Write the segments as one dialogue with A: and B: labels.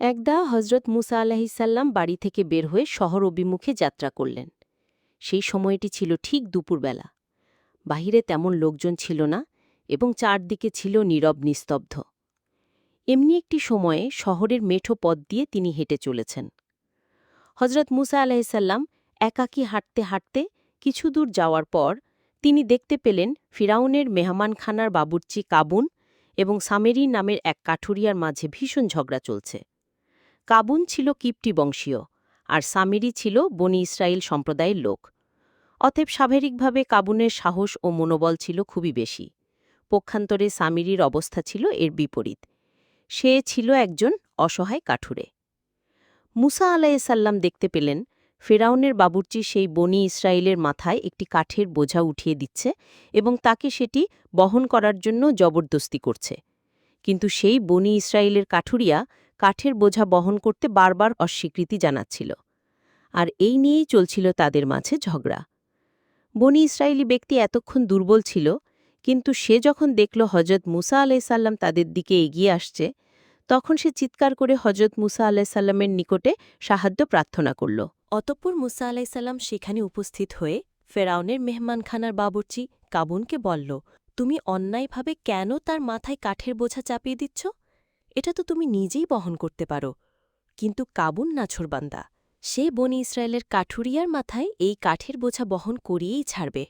A: একদা হজরত মুসা আলাহিসাল্লাম বাড়ি থেকে বের হয়ে শহর অভিমুখে যাত্রা করলেন। সেই সময়টি ছিল ঠিক দুপুরবেলা। বাহিরে তেমন লোকজন ছিল না এবং চারদিকে ছিল নীরব নিস্তব্ধ। এমনি একটি সময়ে শহরের মেঠো পথ দিয়ে তিনি হেঁটে চলেছেন। হজরত মুসা আলাহিসাল্লাম একাকী হাঁটতে হাঁটতে কিছু দূর যাওয়ার পর তিনি দেখতে পেলেন ফিরাউনের মেহমানখানার বাবুর্চি কাবুন এবং সামেরি নামের এক কাঠুরিয়ার মাঝে ভীষণ ঝগড়া চলছে। কাবুন ছিল কিপ্টি বংশীয় আর সামিরি ছিল বনি ইসরায়েল সম্প্রদায়ের লোক। অতএব স্বাভাবিকভাবে কাবুনের সাহস ও মনোবল ছিল খুবই বেশি। পক্ষান্তরে সামিরির অবস্থা ছিল এর বিপরীত। সে ছিল একজন অসহায় কাঠুরে। মুসা আলাইসাল্লাম দেখতে পেলেন, ফেরাউনের বাবুর্চি সেই বনি ইসরায়েলের মাথায় একটি কাঠের বোঝা উঠিয়ে দিচ্ছে এবং তাকে সেটি বহন করার জন্য জবরদস্তি করছে। কিন্তু সেই বনি ইসরায়েলের কাঠুরিয়া কাঠের বোঝা বহন করতে বারবার অস্বীকৃতি জানাচ্ছিল। আর এই নিয়েই চলছিল তাদের মাঝে ঝগড়া। বনি ইসরায়েলি ব্যক্তি এতক্ষণ দুর্বল ছিল, কিন্তু সে যখন দেখল হজরত মুসা আলাইসাল্লাম তাদের দিকে এগিয়ে আসছে, তখন সে চিৎকার করে হজরত মুসা আলাইসাল্লামের নিকটে সাহায্য প্রার্থনা করল। অতঃপর মুসা আলাইসাল্লাম সেখানে উপস্থিত হয়ে ফেরাউনের মেহমানখানার বাবুর্চি কাবুনকে বলল, তুমি অন্যায়ভাবে কেন তার মাথায় কাঠের বোঝা চাপিয়ে দিচ্ছ? এটা তো তুমি নিজেই বহন করতে পারো। কিন্তু কাবুন নাছরবান্দা সে বনি ইসরায়েলের কাঠুরিয়ার মাথায় এই কাঠের বোঝা বহন করিয়েই ছাড়বে।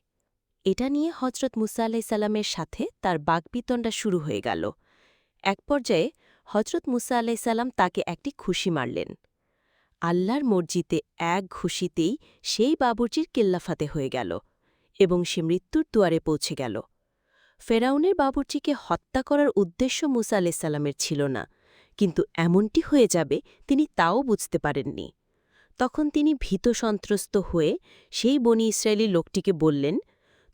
A: এটা নিয়ে হজরত মুসা আলাইসাল্লামের সাথে তার বাগবিতণ্ডা শুরু হয়ে গেল। এক পর্যায়ে হজরত মুসা আলাইসাল্লাম তাকে একটি খুশি মারলেন। আল্লাহর মর্জিতে এক ঘুষিতেই সেই বাবুর্চির কেল্লাফাতে হয়ে গেল এবং সে মৃত্যুর দুয়ারে পৌঁছে গেল। ফেরাউনের বাবুর্চিকে হত্যা করার উদ্দেশ্য মুসা আলাইসাল্লামের ছিল না, কিন্তু এমনটি হয়ে যাবে তিনি তাও বুঝতে পারেননি। তখন তিনি ভীত সন্ত্রস্ত হয়ে সেই বনি ইসরায়েলি লোকটিকে বললেন,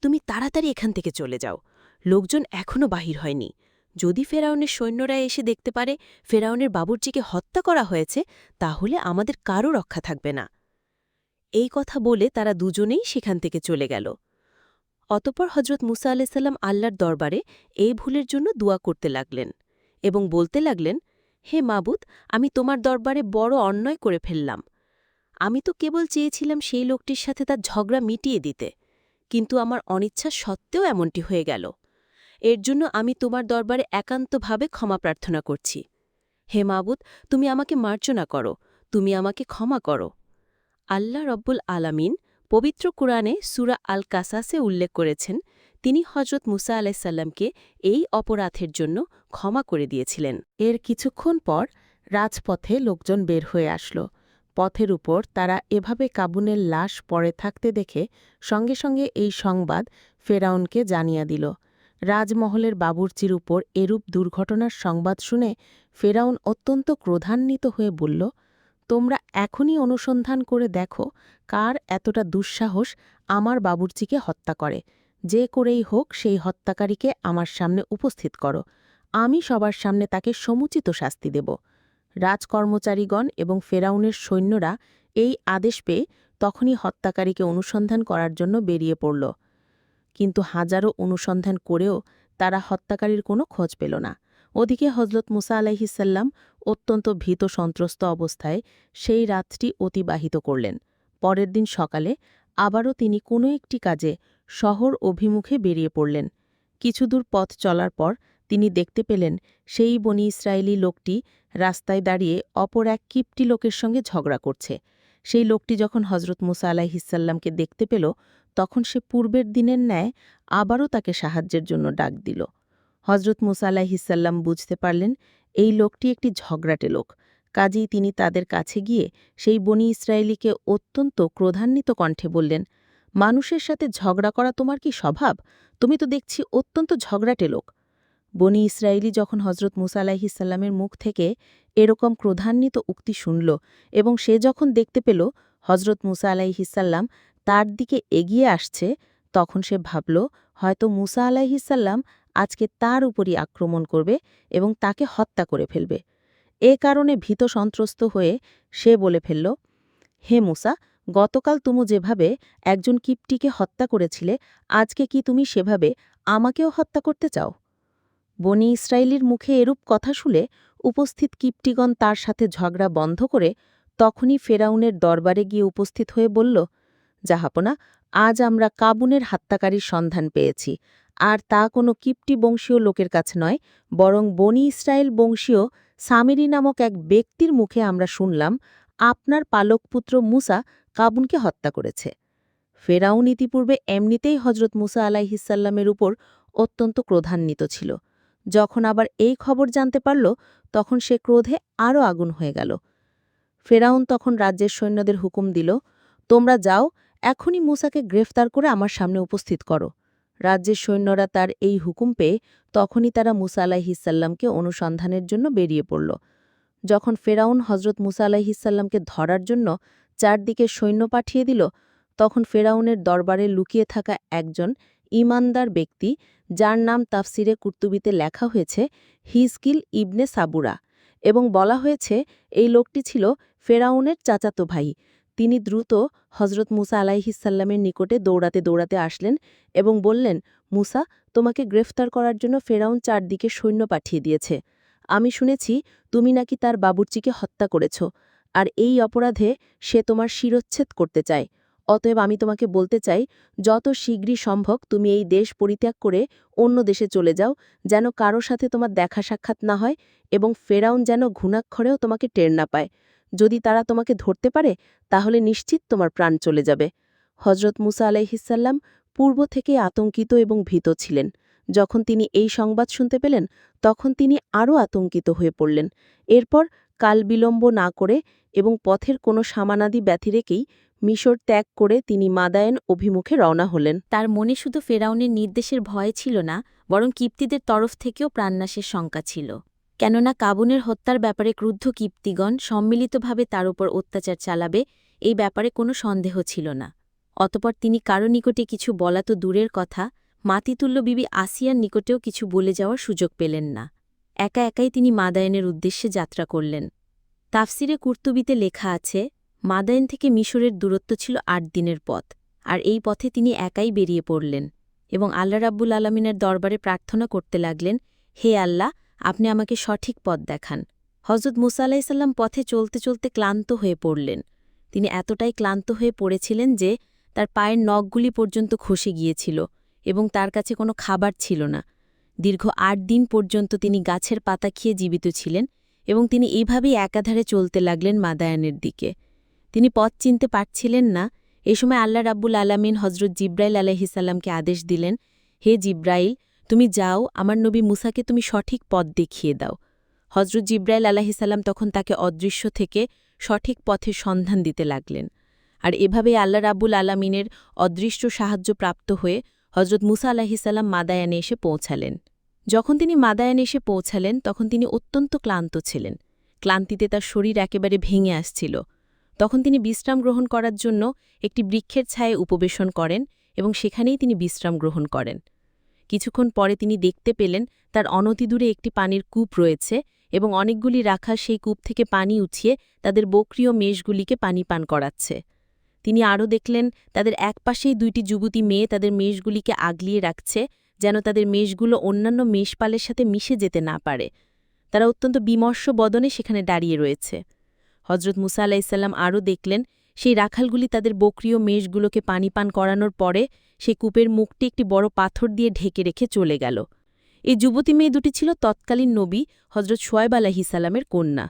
A: তুমি তাড়াতাড়ি এখান থেকে চলে যাও, লোকজন এখনও বাহির হয়নি। যদি ফেরাউনের সৈন্যরা এসে দেখতে পারে ফেরাউনের বাবুর্চিকে হত্যা করা হয়েছে, তাহলে আমাদের কারও রক্ষা থাকবে না। এই কথা বলে তারা দুজনেই সেখান থেকে চলে গেল। অতপর হজরত মুসা আলাইসাল্লাম আল্লাহর দরবারে এই ভুলের জন্য দোয়া করতে লাগলেন এবং বলতে লাগলেন, হে মাবুদ, আমি তোমার দরবারে বড় অন্যায় করে ফেললাম। আমি তো কেবল চেয়েছিলাম সেই লোকটির সাথে তার ঝগড়া মিটিয়ে দিতে, কিন্তু আমার অনিচ্ছা সত্ত্বেও এমনটি হয়ে গেল। এর জন্য আমি তোমার দরবারে একান্তভাবে ক্ষমা প্রার্থনা করছি। হে মাবুদ, তুমি আমাকে মার্জনা করো, তুমি আমাকে ক্ষমা করো। আল্লাহ রব্বুল আলামিন পবিত্র কুরআনে সুরা আল কাসাসে উল্লেখ করেছেন, তিনি হজরত মুসা আলাইসাল্লামকে এই অপরাধের জন্য ক্ষমা করে দিয়েছিলেন।
B: এর কিছুক্ষণ পর রাজপথে লোকজন বের হয়ে আসল। পথের উপর তারা এভাবে কাবুনের লাশ পড়ে থাকতে দেখে সঙ্গে সঙ্গে এই সংবাদ ফেরাউনকে জানিয়ে দিল। রাজমহলের বাবুর্চির উপর এরূপ দুর্ঘটনার সংবাদ শুনে ফেরাউন অত্যন্ত ক্রোধান্বিত হয়ে বলল তোমরা এখনই অনুসন্ধান করে দেখো কার এতটা দুঃসাহস আমার বাবুর্চিকে হত্যা করে। যে করেই হোক সেই হত্যাকারীকে আমার সামনে উপস্থিত করো। আমি সবার সামনে তাকে সমুচিত শাস্তি দেব। রাজকর্মচারীগণ এবং ফেরাউনের সৈন্যরা এই আদেশ পেয়ে তখনই হত্যাকারীকে অনুসন্ধান করার জন্য বেরিয়ে পড়ল। কিন্তু হাজারো অনুসন্ধান করেও তারা হত্যাকারীর কোনো খোঁজ পেল না। ওদিকে হজরত মুসা আলাইহিসাল্লাম অত্যন্ত ভীত সন্ত্রস্ত অবস্থায় সেই রাতটি অতিবাহিত করলেন। পরের দিন সকালে আবারও তিনি কোনো একটি কাজে শহর অভিমুখে বেরিয়ে পড়লেন। কিছুদূর পথ চলার পর তিনি দেখতে পেলেন সেই বনি ইসরায়েলি লোকটি রাস্তায় দাঁড়িয়ে অপর এক কিপটি লোকের সঙ্গে ঝগড়া করছে। সেই লোকটি যখন হজরত মুসা আলাহিসাল্লামকে দেখতে পেল, তখন সে পূর্বের দিনের ন্যায় আবারও তাকে সাহায্যের জন্য ডাক দিল। হজরত মুসা আলাহিসাল্লাম বুঝতে পারলেন এই লোকটি একটি ঝগড়াটে লোক। কাজেই তিনি তাদের কাছে গিয়ে সেই বনি ইসরায়েলিকে অত্যন্ত ক্রোধান্বিত কণ্ঠে বললেন, মানুষের সাথে ঝগড়া করা তোমার কি স্বভাব? তুমি তো দেখছি অত্যন্ত ঝগড়াটে লোক। বনি ইসরায়েলি যখন হজরত মুসা আলাহিসাল্লামের মুখ থেকে এরকম ক্রোধান্বিত উক্তি শুনল এবং সে যখন দেখতে পেল হজরত মুসা আলাইহিসাল্লাম তার দিকে এগিয়ে আসছে, তখন সে ভাবল, হয়তো মুসা আলাইহিসাল্লাম আজকে তার উপরই আক্রমণ করবে এবং তাকে হত্যা করে ফেলবে। এ কারণে ভীত সন্ত্রস্ত হয়ে সে বলে ফেলল, হে মুসা, গতকাল তুমি যেভাবে একজন কিপটিকে হত্যা করেছিলে, আজকে কি তুমি সেভাবে আমাকেও হত্যা করতে চাও? বনি ইসরায়েলির মুখে এরূপ কথা শুলে উপস্থিত কিপ্টিগণ তার সাথে ঝগড়া বন্ধ করে তখনই ফেরাউনের দরবারে গিয়ে উপস্থিত হয়ে বলল জাহাপনা আজ আমরা কাবুনের হত্যাকারীর সন্ধান পেয়েছি। আর তা কোনো কিপ্টি বংশীয় লোকের কাছে নয়, বরং বনি ইসরায়েল বংশীয় সামিরি নামক এক ব্যক্তির মুখে আমরা শুনলাম, আপনার পালকপুত্র মুসা কাবুনকে হত্যা করেছে। ফেরাউন ইতিপূর্বে এমনিতেই হজরত মুসা আলাইহিসাল্লামের উপর অত্যন্ত ক্রোধান্বিত ছিল। যখন আবার এই খবর জানতে পারল, তখন সে ক্রোধে আরও আগুন হয়ে গেল। ফেরাউন তখন রাজ্যের সৈন্যদের হুকুম দিল, তোমরা যাও, এখনই মুসাকে গ্রেফতার করে আমার সামনে উপস্থিত করো। রাজ্যের সৈন্যরা তার এই হুকুম পেয়ে তখনই তারা মুসা আলাহিসাল্লামকে অনুসন্ধানের জন্য বেরিয়ে পড়ল। যখন ফেরাউন হজরত মুসা আলাহিসাল্লামকে ধরার জন্য চারদিকে সৈন্য পাঠিয়ে দিল, তখন ফেরাউনের দরবারে লুকিয়ে থাকা একজন ইমানদার ব্যক্তি, যার নাম তাফসিরে কুর্তুবিতে লেখা হয়েছে, হিজকিল ইবনে সাবুরা, এবং বলা হয়েছে, এই লোকটি ছিল ফেরাউনের চাচাতো ভাই তিনি দ্রুত হজরত মুসা আলাইহিসাল্লামের নিকটে দৌড়াতে দৌড়াতে আসলেন এবং বললেন, মুসা, তোমাকে গ্রেফতার করার জন্য ফেরাউন চারদিকে সৈন্য পাঠিয়ে দিয়েছে। আমি শুনেছি তুমি নাকি তার বাবুর্চিকে হত্যা করেছ, আর এই অপরাধে সে তোমার শিরচ্ছেদ করতে চায়। অতএব আমি তোমাকে বলতে চাই, যত শীঘ্রই সম্ভব তুমি এই দেশ পরিত্যাগ করে অন্য দেশে চলে যাও, যেন কারও সাথে তোমার দেখা সাক্ষাৎ না হয় এবং ফেরাউন যেন ঘুণাক্ষরেও তোমাকে টের না পায়। যদি তারা তোমাকে ধরতে পারে, তাহলে নিশ্চিত তোমার প্রাণ চলে যাবে। হজরত মুসা আলাইহিসাল্লাম পূর্ব থেকে আতঙ্কিত এবং ভীত ছিলেন। যখন তিনি এই সংবাদ শুনতে পেলেন, তখন তিনি আরও আতঙ্কিত হয়ে পড়লেন। এরপর কাল বিলম্ব না করে এবং পথের কোনো সামানাদি ব্যথি রেখেই মিশর ত্যাগ করে তিনি মাদায়েন অভিমুখে রওনা হলেন।
A: তার মনে শুধু ফেরাউনের নির্দেশের ভয় ছিল না, বরং কিপ্তিদের তরফ থেকেও প্রাণনাশের শঙ্কা ছিল। কেননা কাবুনের হত্যার ব্যাপারে ক্রুদ্ধ কিপ্তিগণ সম্মিলিতভাবে তার উপর অত্যাচার চালাবে, এই ব্যাপারে কোনো সন্দেহ ছিল না। অতপর তিনি কারও নিকটে কিছু বলা তো দূরের কথা, মাতিতুল্য বিবি আসিয়ার নিকটেও কিছু বলে যাওয়ার সুযোগ পেলেন না। একা একাই তিনি মাদায়নের উদ্দেশ্যে যাত্রা করলেন। তাফসিরে কুর্তুবিতে লেখা আছে, মাদায়ন থেকে মিশরের দূরত্ব ছিল আট দিনের পথ, আর এই পথে তিনি একাই বেরিয়ে পড়লেন এবং আল্লাহ রাব্বুল আলমিনের দরবারে প্রার্থনা করতে লাগলেন, হে আল্লাহ আপনি আমাকে সঠিক পথ দেখান। হজরত মুসা আলাইসাল্লাম পথে চলতে চলতে ক্লান্ত হয়ে পড়লেন। তিনি এতটাই ক্লান্ত হয়ে পড়েছিলেন যে তার পায়ের নখগুলি পর্যন্ত খসে গিয়েছিল এবং তার কাছে কোনো খাবার ছিল না। দীর্ঘ আট দিন পর্যন্ত তিনি গাছের পাতা খেয়ে জীবিত ছিলেন এবং তিনি এইভাবেই একাধারে চলতে লাগলেন মাদায়ানের দিকে। তিনি পথ চিনতে পারছিলেন না। এ সময় আল্লাহ রাব্বুল আলামিন হজরত জিব্রাইল আলাইহিসাল্লামকে আদেশ দিলেন, হে জিব্রাইল তুমি যাও, আমার নবী মুসাকে তুমি সঠিক পথ দেখিয়ে দাও। হজরত জিব্রাইল আলাহিসাল্লাম তখন তাকে অদৃশ্য থেকে সঠিক পথের সন্ধান দিতে লাগলেন। আর এভাবে আল্লাহ রাব্বুল আলামিনের অদৃশ্য সাহায্য প্রাপ্ত হয়ে হজরত মুসা আলাহিসাল্লাম মাদায়ানে এসে পৌঁছালেন। যখন তিনি মাদায়ানে এসে পৌঁছালেন, তখন তিনি অত্যন্ত ক্লান্ত ছিলেন। ক্লান্তিতে তার শরীর একেবারে ভেঙে আসছিল। তখন তিনি বিশ্রাম গ্রহণ করার জন্য একটি বৃক্ষের ছায়ে উপবেশন করেন এবং সেখানেই তিনি বিশ্রাম গ্রহণ করেন। কিছুক্ষণ পরে তিনি দেখতে পেলেন তার অনতিদূরে একটি পানির কূপ রয়েছে এবং অনেকগুলি রাখা সেই কূপ থেকে পানি উঠিয়ে তাদের বক্রিয় মেষগুলিকে পানি পান করাচ্ছে। তিনি আরও দেখলেন, তাদের একপাশেই দুইটি যুবতী মেয়ে তাদের মেষগুলিকে আগলিয়ে রাখছে যেন তাদের মেষগুলো অন্যান্য মেষপালের সাথে মিশে যেতে না পারে। তারা অত্যন্ত বিমর্ষ বদনে সেখানে দাঁড়িয়ে রয়েছে। হজরত মুসা আলাইসাল্লাম আরও দেখলেন, সেই রাখালগুলি তাদের বকরীয় মেষগুলোকে পানি পান করানোর পরে সেই কূপের মুখটি একটি বড় পাথর দিয়ে ঢেকে রেখে চলে গেল। এই যুবতী মেয়ে দুটি ছিল তৎকালীন নবী হজরত সোয়েব আলাহিসাল্লামের কন্যা।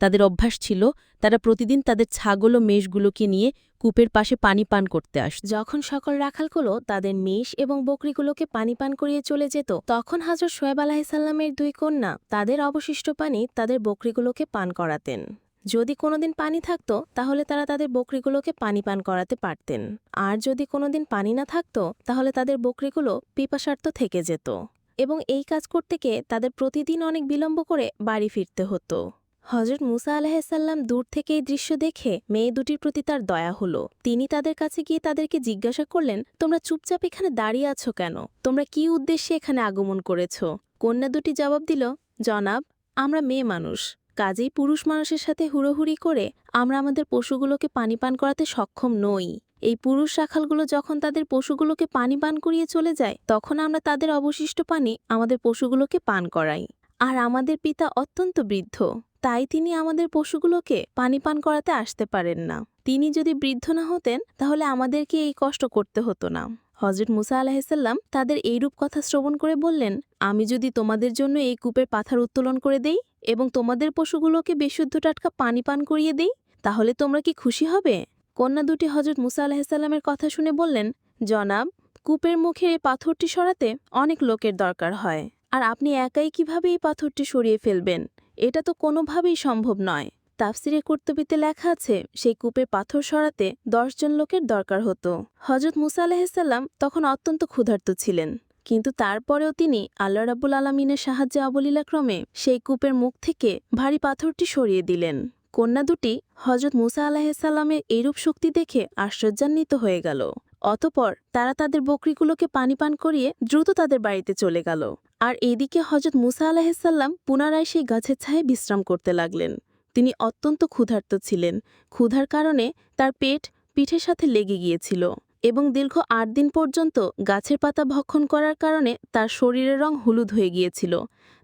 A: তাদের অভ্যাস ছিল, তারা প্রতিদিন তাদের ছাগল ও মেষগুলোকে নিয়ে কূপের পাশে পানি পান করতে আস
C: যখন সকল রাখালগুলো তাদের মেষ এবং বকরিগুলোকে পানি পান করিয়ে চলে যেত, তখন হাজর সোয়েব আলাহিসাল্লামের দুই কন্যা তাদের অবশিষ্ট পানি তাদের বকরিগুলোকে পান করাতেন। যদি কোনোদিন পানি থাকতো, তাহলে তারা তাদের বকরিগুলোকে পানি পান করাতে পারতেন। আর যদি কোনোদিন পানি না থাকতো, তাহলে তাদের বকরিগুলো পিপাসার্থ থেকে যেত। এবং এই কাজ করতে গিয়ে তাদের প্রতিদিন অনেক বিলম্ব করে বাড়ি ফিরতে হতো। হজরত মুসা আলাহিসাল্লাম দূর থেকে এই দৃশ্য দেখে মেয়ে দুটির প্রতি তার দয়া হলো। তিনি তাদের কাছে গিয়ে তাদেরকে জিজ্ঞাসা করলেন, তোমরা চুপচাপ এখানে দাঁড়িয়ে আছো কেন? তোমরা কি উদ্দেশ্যে এখানে আগমন করেছ? কন্যা দুটি জবাব দিল, জনাব, আমরা মেয়ে মানুষ। কাজেই পুরুষ মানুষের সাথে হুড়োহুড়ি করে আমরা আমাদের পশুগুলোকে পানি পান করাতে সক্ষম নই। এই পুরুষ রাখালগুলো যখন তাদের পশুগুলোকে পানি পান করিয়ে চলে যায়, তখন আমরা তাদের অবশিষ্ট পানি আমাদের পশুগুলোকে পান করাই। আর আমাদের পিতা অত্যন্ত বৃদ্ধ, তাই তিনি আমাদের পশুগুলোকে পানি পান করাতে আসতে পারেন না। তিনি যদি বৃদ্ধ না হতেন, তাহলে আমাদেরকে এই কষ্ট করতে হতো না। হজরত মুসা আলাহিসাল্লাম তাদের এইরূপ কথা শ্রবণ করে বললেন, আমি যদি তোমাদের জন্য এই কূপের পাথার উত্তোলন করে দেই এবং তোমাদের পশুগুলোকে বিশুদ্ধ টাটকা পানি পান করিয়ে দিই, তাহলে তোমরা কি খুশি হবে? কন্যা দুটি হজরত মুসা আলাহিসাল্লামের কথা শুনে বললেন, জনাব, কূপের মুখে এই পাথরটি সরাতে অনেক লোকের দরকার হয়, আর আপনি একাই কীভাবে এই পাথরটি সরিয়ে ফেলবেন? এটা তো কোনোভাবেই সম্ভব নয়। তাফসিরে কর্তব্যতে লেখা আছে, সেই কূপের পাথর সরাতে দশজন লোকের দরকার হতো। হজরত মুসা আলাহিসাল্লাম তখন অত্যন্ত ক্ষুধার্ত ছিলেন। কিন্তু তারপরেও তিনি আল্লাহ রাব্বুল আলমিনের সাহায্যে অবলীলাক্রমে সেই কূপের মুখ থেকে ভারী পাথরটি সরিয়ে দিলেন। কন্যা দুটি হজরত মুসা আলাহিসাল্লামের এইরূপ শক্তি দেখে আশ্চর্যান্বিত হয়ে গেল। অতপর তারা তাদের বকরিগুলোকে পানি পান করিয়ে দ্রুত তাদের বাড়িতে চলে গেল। আর এদিকে হজরত মুসা আলাহিসাল্লাম পুনরায় সেই গাছের ছায়ে বিশ্রাম করতে লাগলেন। তিনি অত্যন্ত ক্ষুধার্ত ছিলেন। ক্ষুধার কারণে তার পেট পিঠের সাথে লেগে গিয়েছিল। এবং দীর্ঘ আট দিন পর্যন্ত গাছের পাতা ভক্ষণ করার কারণে তার শরীরের রং হলুদ হয়ে গিয়েছিল।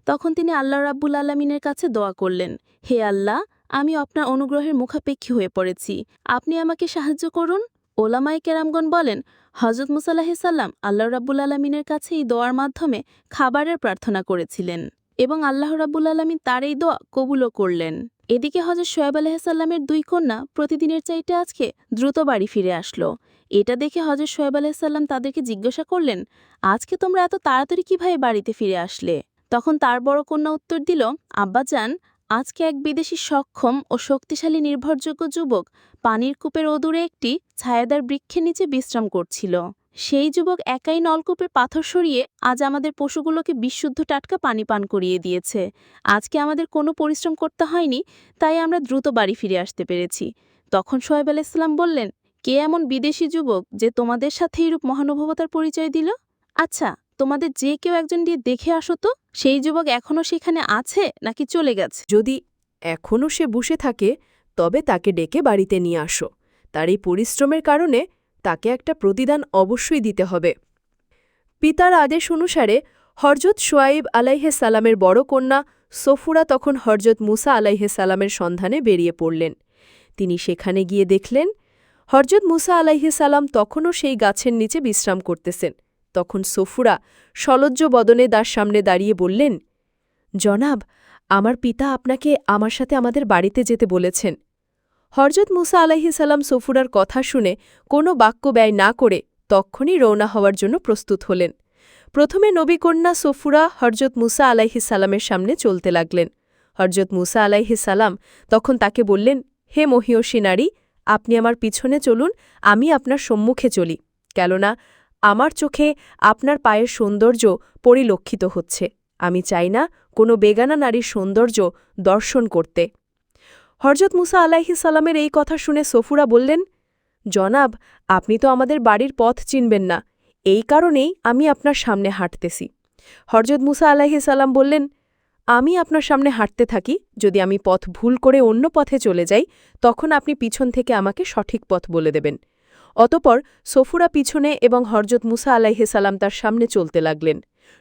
C: তখন তিনি আল্লাহ রাব্বুল আলমিনের কাছে দোয়া করলেন, হে আল্লাহ, আমি আপনার অনুগ্রহের মুখাপেক্ষী হয়ে পড়েছি। আপনি আমাকে সাহায্য করুন। ওলামাই কেরামগণ বলেন হজরত মুসাল্লাহিসাল্লাম আল্লাহ রাব্বুল আলমিনের কাছে এই দোয়ার মাধ্যমে খাবারের প্রার্থনা করেছিলেন এবং আল্লাহ রাব্বুল আলমিন তার এই দোয়া কবুলও করলেন। এদিকে হজরত সোয়েব আলাহিসাল্লামের দুই কন্যা প্রতিদিনের চাইতে আজকে দ্রুত বাড়ি ফিরে আসলো। এটা দেখে হজরত সোয়েব আলাহিসাল্লাম তাদেরকে জিজ্ঞাসা করলেন, আজকে তোমরা এত তাড়াতাড়ি কীভাবে বাড়িতে ফিরে আসলে? তখন তার বড় কন্যা উত্তর দিল আব্বাজান আজকে এক বিদেশি সক্ষম ও শক্তিশালী নির্ভরযোগ্য যুবক পানির কূপের অদূরে একটি ছায়াদার বৃক্ষের নিচে বিশ্রাম করছিল। সেই যুবক একাই নলকূপের পাথর সরিয়ে আজ আমাদের পশুগুলোকে বিশুদ্ধ টাটকা পানি পান করিয়ে দিয়েছে। আজকে আমাদের কোনো পরিশ্রম করতে হয়নি, তাই আমরা দ্রুত বাড়ি ফিরে আসতে পেরেছি। তখন সোহেব আলাইসাল্লাম বললেন কে এমন বিদেশি যুবক যে তোমাদের সাথে এইরূপ মহানুভবতার পরিচয় দিল? আচ্ছা তোমাদের যে কেউ একজন দিয়ে দেখে আসো তো, সেই যুবক এখনও সেখানে আছে নাকি চলে গেছে?
D: যদি এখনও সে বসে থাকে, তবে তাকে ডেকে বাড়িতে নিয়ে আসো। তার এই পরিশ্রমের কারণে তাকে একটা প্রতিদান অবশ্যই দিতে হবে। পিতার আদেশ অনুসারে হরজত সোয়াইব আলাইহে সালামের বড় কন্যা সফুরা তখন হরজত মুসা আলাইহে সালামের সন্ধানে বেরিয়ে পড়লেন। তিনি সেখানে গিয়ে দেখলেন হরজত মুসা আলাইহে সালাম তখনও সেই গাছের নিচে বিশ্রাম করতেছেন। তখন সফুরা সলজ্জ বদনে তার সামনে দাঁড়িয়ে বললেন, জনাব, আমার পিতা আপনাকে আমার সাথে আমাদের বাড়িতে যেতে বলেছেন। হরজত মুসা আলাইহিসাল্লাম সফুরার কথা শুনে কোনো বাক্য ব্যয় না করে তক্ষণই রওনা হওয়ার জন্য প্রস্তুত হলেন। প্রথমে নবীকন্যা সফুরা হরজত মুসা আলাইহিসাল্লামের সামনে চলতে লাগলেন। হরজত মুসা আলাইহিসাল্লাম তখন তাকে বললেন, হে মহিয়সী নারী আপনি আমার পিছনে চলুন, আমি আপনার সম্মুখে চলি। কেননা, আমার চোখে আপনার পায়ের সৌন্দর্য পরিলক্ষিত হচ্ছে। আমি চাই না কোনো বেগানা নারীর সৌন্দর্য দর্শন করতে। হরজত মুসা আলাইহি সালামের এই কথা শুনে সফুরা বললেন, জনাব, আপনি তো আমাদের বাড়ির পথ চিনবেন না। এই কারণেই আমি আপনার সামনে হাঁটতেছি। হরজত মুসা আলাইহি সালাম বললেন আমি আপনার সামনে হাঁটতে থাকি, যদি আমি পথ ভুল করে অন্য পথে চলে যাই, তখন আপনি পিছন থেকে আমাকে সঠিক পথ বলে দেবেন। অতপর সফুরা পিছনে এবং হরজত মুসা সালাম তার সামনে চলতে লাগলেন।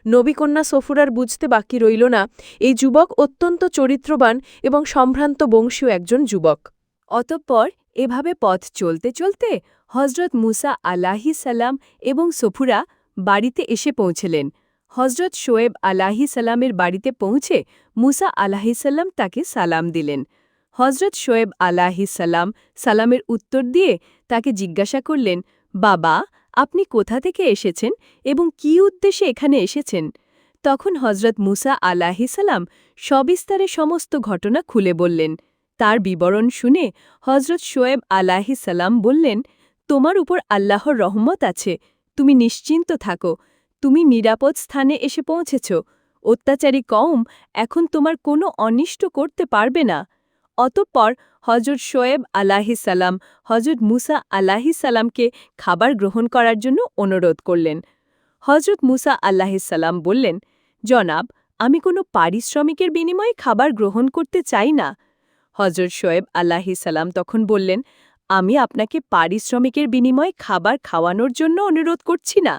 D: নবীকন্যা সফুরার বুঝতে বাকি রইল না, এই যুবক অত্যন্ত চরিত্রবান এবং সম্ভ্রান্ত বংশীয় একজন যুবক।
E: অতঃপর এভাবে পথ চলতে চলতে হজরত মুসা আলাহি সালাম এবং সফুরা বাড়িতে এসে পৌঁছলেন। হজরত শোয়েব আলাহি সালামের বাড়িতে পৌঁছে মুসা আলাহিসাল্লাম তাকে সালাম দিলেন। হজরত শোয়েব সালাম সালামের উত্তর দিয়ে তাকে জিজ্ঞাসা করলেন, বাবা, আপনি কোথা থেকে এসেছেন এবং কি উদ্দেশ্যে এখানে এসেছেন? তখন হজরত মুসা সালাম সবিস্তারে সমস্ত ঘটনা খুলে বললেন। তার বিবরণ শুনে হজরত শোয়েব সালাম বললেন, তোমার উপর আল্লাহর রহমত আছে, তুমি নিশ্চিন্ত থাকো। তুমি নিরাপদ স্থানে এসে পৌঁছেছ। অত্যাচারী কম এখন তোমার কোনো অনিষ্ট করতে পারবে না। অতঃপর হজরত শোয়েব সালাম হজরত মুসা সালামকে খাবার গ্রহণ করার জন্য অনুরোধ করলেন। হজরত মুসা সালাম বললেন, জনাব, আমি কোনো পারিশ্রমিকের বিনিময়ে খাবার গ্রহণ করতে চাই না। হজরত শোয়েব সালাম তখন বললেন, আমি আপনাকে পারিশ্রমিকের বিনিময়ে খাবার খাওয়ানোর জন্য অনুরোধ করছি না।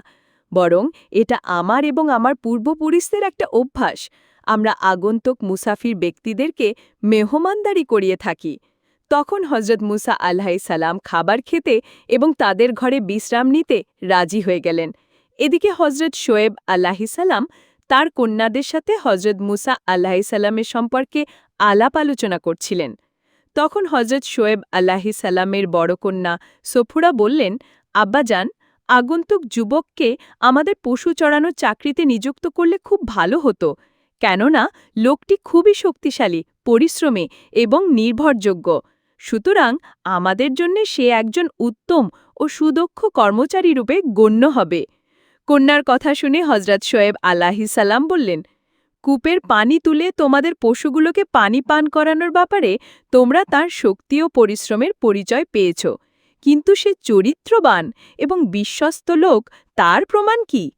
E: বরং এটা আমার এবং আমার পূর্বপুরুষদের একটা অভ্যাস। আমরা আগন্তুক মুসাফির ব্যক্তিদেরকে মেহমানদারি করিয়ে থাকি। তখন হজরত মুসা আল্লাহ সালাম খাবার খেতে এবং তাদের ঘরে বিশ্রাম নিতে রাজি হয়ে গেলেন। এদিকে হজরত শোয়েব আল্লাহি সালাম তার কন্যাদের সাথে হজরত মুসা আল্লাহিসাল্লামের সম্পর্কে আলাপ আলোচনা করছিলেন। তখন হজরত শোয়েব আল্লাহি সালামের বড় কন্যা সফুরা বললেন, আব্বাজান আগন্তুক যুবককে আমাদের পশু চড়ানোর চাকরিতে নিযুক্ত করলে খুব ভালো হতো। কেননা, লোকটি খুবই শক্তিশালী, পরিশ্রমী এবং নির্ভরযোগ্য। সুতরাং আমাদের জন্য সে একজন উত্তম ও সুদক্ষ কর্মচারী রূপে গণ্য হবে। কন্যার কথা শুনে হজরত শোয়েব আলাহিসাল্লাম বললেন, কূপের পানি তুলে তোমাদের পশুগুলোকে পানি পান করানোর ব্যাপারে তোমরা তার শক্তি ও পরিশ্রমের পরিচয় পেয়েছ। কিন্তু সে চরিত্রবান এবং বিশ্বস্ত লোক, তার প্রমাণ কি?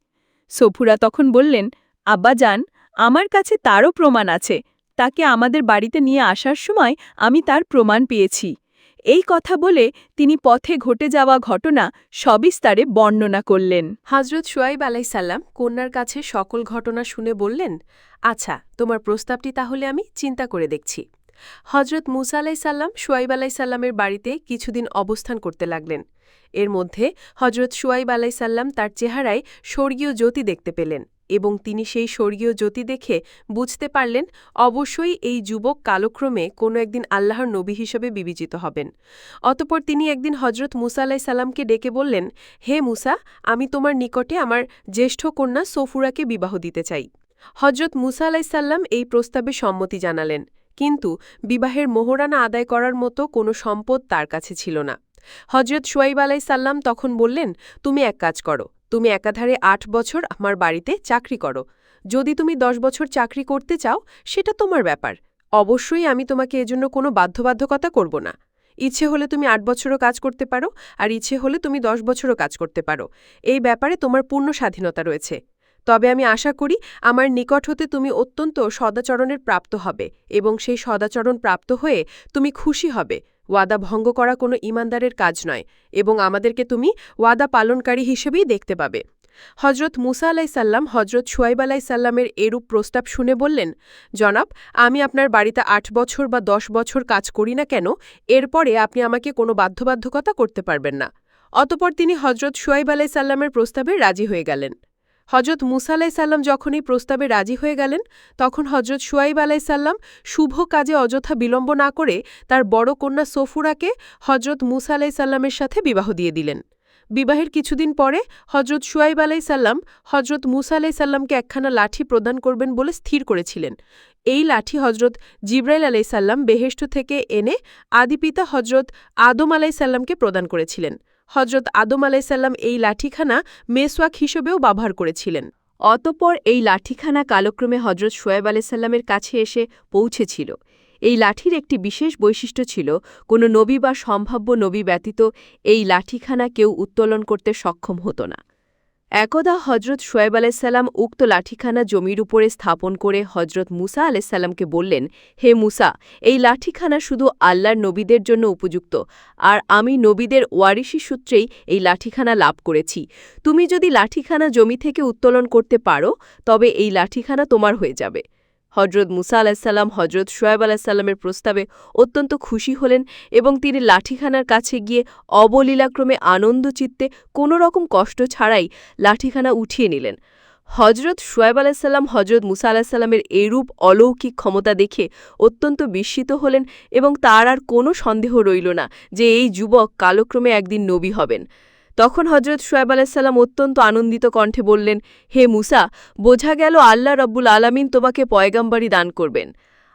E: সফুরা তখন বললেন, আব্বা আব্বাজান আমার কাছে তারও প্রমাণ আছে। তাকে আমাদের বাড়িতে নিয়ে আসার সময় আমি তার প্রমাণ পেয়েছি। এই কথা বলে তিনি পথে ঘটে যাওয়া ঘটনা সবিস্তারে বর্ণনা করলেন।
D: হাজরত সোয়াইব আলাইসাল্লাম কন্যার কাছে সকল ঘটনা শুনে বললেন আচ্ছা তোমার প্রস্তাবটি তাহলে আমি চিন্তা করে দেখছি। হজরত মুসা আলাইসাল্লাম সোয়াইব আলাইসাল্লামের বাড়িতে কিছুদিন অবস্থান করতে লাগলেন। এর মধ্যে হজরত সোয়াইব আলাইসাল্লাম তার চেহারায় স্বর্গীয় জ্যোতি দেখতে পেলেন এবং তিনি সেই স্বর্গীয় জ্যোতি দেখে বুঝতে পারলেন, অবশ্যই এই যুবক কালক্রমে কোনো একদিন আল্লাহর নবী হিসেবে বিবেচিত হবেন। অতপর তিনি একদিন হজরত মুসা আলাহ সাল্লামকে ডেকে বললেন, হে মুসা, আমি তোমার নিকটে আমার জ্যেষ্ঠ কন্যা সফুরাকে বিবাহ দিতে চাই। হজরত মুসা আলাইসাল্লাম এই প্রস্তাবে সম্মতি জানালেন। কিন্তু বিবাহের মোহরানা আদায় করার মতো কোনো সম্পদ তার কাছে ছিল না। হজরত সোয়াইব আলাইসাল্লাম তখন বললেন, তুমি এক কাজ করো, তুমি একাধারে আট বছর আমার বাড়িতে চাকরি করো। যদি তুমি দশ বছর চাকরি করতে চাও, সেটা তোমার ব্যাপার। অবশ্যই আমি তোমাকে এজন্য কোনো বাধ্যবাধ্যকতা করব না। ইচ্ছে হলে তুমি আট বছরও কাজ করতে পারো, আর ইচ্ছে হলে তুমি দশ বছরও কাজ করতে পারো। এই ব্যাপারে তোমার পূর্ণ স্বাধীনতা রয়েছে। তবে আমি আশা করি আমার নিকট হতে তুমি অত্যন্ত সদাচরণের প্রাপ্ত হবে এবং সেই সদাচরণ প্রাপ্ত হয়ে তুমি খুশি হবে। ওয়াদা ভঙ্গ করা কোনো ইমানদারের কাজ নয় এবং আমাদেরকে তুমি ওয়াদা পালনকারী হিসেবেই দেখতে পাবে। হজরত মুসা আলাইসাল্লাম হজরত সুয়াইব আলাইসাল্লামের এরূপ প্রস্তাব শুনে বললেন, জনাব, আমি আপনার বাড়িতে আট বছর বা দশ বছর কাজ করি না কেন? এরপরে আপনি আমাকে কোনো বাধ্যবাধ্যকতা করতে পারবেন না। অতপর তিনি হজরত সুয়াইব আলাইসাল্লামের প্রস্তাবে রাজি হয়ে গেলেন। হজরত মুসা আলাইসাল্লাম যখন এই প্রস্তাবে রাজি হয়ে গেলেন, তখন হজরত সুয়াইব আলাইসাল্লাম শুভ কাজে অযথা বিলম্ব না করে তার বড় কন্যা সফুরাকে হজরত মুসা আলাইসাল্লামের সাথে বিবাহ দিয়ে দিলেন। বিবাহের কিছুদিন পরে হজরত সুয়াইব আলাইসাল্লাম হজরত মুসা আলাইসাল্লামকে একখানা লাঠি প্রদান করবেন বলে স্থির করেছিলেন। এই লাঠি হজরত জিব্রাইল আলাইসাল্লাম বেহেষ্ট থেকে এনে আদিপিতা হজরত আদম আলাইসাল্লামকে প্রদান করেছিলেন। হজরত আদম আলাইসাল্লাম এই লাঠিখানা মেসওয়াক হিসেবেও ব্যবহার করেছিলেন।
E: অতপর এই লাঠিখানা কালক্রমে হজরত শোয়েব আলাইসাল্লামের কাছে এসে পৌঁছেছিল। এই লাঠির একটি বিশেষ বৈশিষ্ট্য ছিল, কোনো নবী বা সম্ভাব্য নবী ব্যতীত এই লাঠিখানা কেউ উত্তোলন করতে সক্ষম হতো না। একদা হজরত শোয়েব আলাইসাল্লাম উক্ত লাঠিখানা জমির উপরে স্থাপন করে হজরত মুসা আলাইসাল্লামকে বললেন, হে মুসা, এই লাঠিখানা শুধু আল্লাহর নবীদের জন্য উপযুক্ত, আর আমি নবীদের ওয়ারিশি সূত্রেই এই লাঠিখানা লাভ করেছি। তুমি যদি লাঠিখানা জমি থেকে উত্তোলন করতে পারো, তবে এই লাঠিখানা তোমার হয়ে যাবে। হজরত মুসা আলাহিসাল্লাম হজরত শোয়েব আলাহিসাল্লামের প্রস্তাবে অত্যন্ত খুশি হলেন এবং তিনি লাঠিখানার কাছে গিয়ে অবলীলাক্রমে আনন্দচিত্তে কোনো রকম কষ্ট ছাড়াই লাঠিখানা উঠিয়ে নিলেন। হজরত শোয়েব আলাহিসাল্লাম হজরত মুসা আলাহিসাল্লামের এরূপ অলৌকিক ক্ষমতা দেখে অত্যন্ত বিস্মিত হলেন এবং তার আর কোনো সন্দেহ রইল না যে এই যুবক কালক্রমে একদিন নবী হবেন। তখন হজরত শোয়েব আলাহিসাল্লাম অত্যন্ত আনন্দিত কণ্ঠে বললেন, হে মুসা, বোঝা গেল আল্লাহ রব্বুল আলামিন তোমাকে পয়গাম্বারি দান করবেন।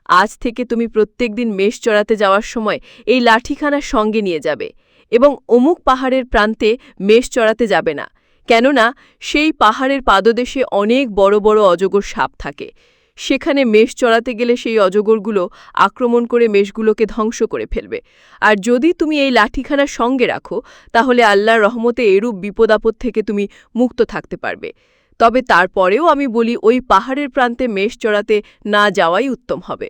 E: আজ থেকে তুমি প্রত্যেকদিন মেষ চড়াতে যাওয়ার সময় এই লাঠিখানা সঙ্গে নিয়ে যাবে এবং অমুক পাহাড়ের প্রান্তে মেষ চড়াতে যাবে না। কেননা, সেই পাহাড়ের পাদদেশে অনেক বড় বড় অজগর সাপ থাকে। সেখানে মেষ চড়াতে গেলে সেই অজগরগুলো আক্রমণ করে মেষগুলোকে ধ্বংস করে ফেলবে। আর যদি তুমি এই লাঠিখানা সঙ্গে রাখো, তাহলে আল্লাহর রহমতে এরূপ বিপদাপদ থেকে তুমি মুক্ত থাকতে পারবে। তবে তারপরেও আমি বলি, ওই পাহাড়ের প্রান্তে মেষ চড়াতে না যাওয়াই উত্তম হবে।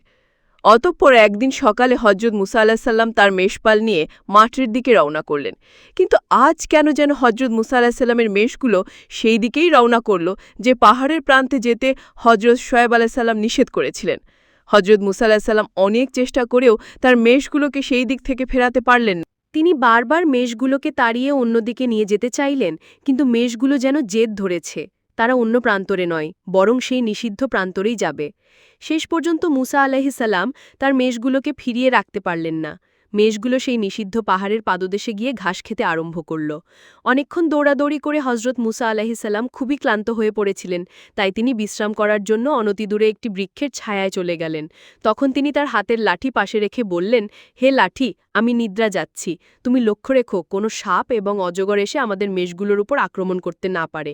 D: অতঃপর একদিন সকালে হজরত মুসা আলাহিসাল্লাম তার মেষপাল নিয়ে মাঠের দিকে রওনা করলেন। কিন্তু আজ কেন যেন হজরত মুসা আলাহিসাল্লামের মেষগুলো সেই দিকেই রওনা করল, যে পাহাড়ের প্রান্তে যেতে হজরত শোয়েব আলাহিসাল্লাম নিষেধ করেছিলেন। হজরত মুসা আলাহিসাল্লাম অনেক চেষ্টা করেও তার মেষগুলোকে সেই দিক থেকে ফেরাতে পারলেন।
E: তিনি বারবার মেষগুলোকে তাড়িয়ে অন্যদিকে নিয়ে যেতে চাইলেন, কিন্তু মেষগুলো যেন জেদ ধরেছে। তারা অন্য প্রান্তরে নয়, বরং সেই নিষিদ্ধ প্রান্তরেই যাবে। শেষ পর্যন্ত মুসা আলাহিসাল্লাম তার মেষগুলোকে ফিরিয়ে রাখতে পারলেন না। মেষগুলো সেই নিষিদ্ধ পাহাড়ের পাদদেশে গিয়ে ঘাস খেতে আরম্ভ করল। অনেকক্ষণ দৌড়াদৌড়ি করে হজরত মুসা আলাহিসাল্লাম খুবই ক্লান্ত হয়ে পড়েছিলেন। তাই তিনি বিশ্রাম করার জন্য অনতিদূরে একটি বৃক্ষের ছায়ায় চলে গেলেন। তখন তিনি তার হাতের লাঠি পাশে রেখে বললেন, হে লাঠি আমি নিদ্রা যাচ্ছি। তুমি লক্ষ্য রেখো, কোনো সাপ এবং অজগর এসে আমাদের মেষগুলোর উপর আক্রমণ করতে না পারে।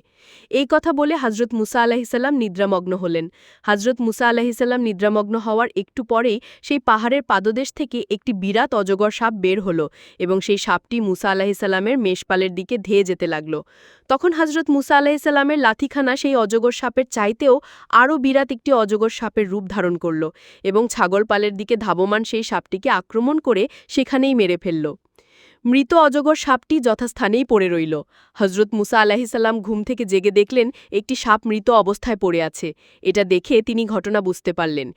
E: এই কথা বলে হজরত মুসা আলাহিসাল্লাম নিদ্রামগ্ন হলেন। হজরত মুসা আলাহিসাল্লাম নিদ্রামগ্ন হওয়ার একটু পরেই সেই পাহাড়ের পাদদেশ থেকে একটি বিরাট অজগর সাপ বের হলো এবং সেই সাপটি মুসা আলাহিসাল্লামের মেষপালের দিকে ধেয়ে যেতে লাগল। তখন হজরত মুসা আলাহিসাল্লামের লাথিখানা সেই অজগর সাপের চাইতেও আরও বিরাট একটি অজগর সাপের রূপ ধারণ করল এবং ছাগলপালের দিকে ধাবমান সেই সাপটিকে আক্রমণ করে সেখানেই মেরে ফেলল। মৃত অজগর সাপটি যথাস্থানেই পড়ে রইল। হজরত মুসা আলাহিসাল্লাম ঘুম থেকে জেগে দেখলেন একটি সাপ মৃত অবস্থায় পড়ে আছে। এটা দেখে তিনি ঘটনা বুঝতে পারলেন।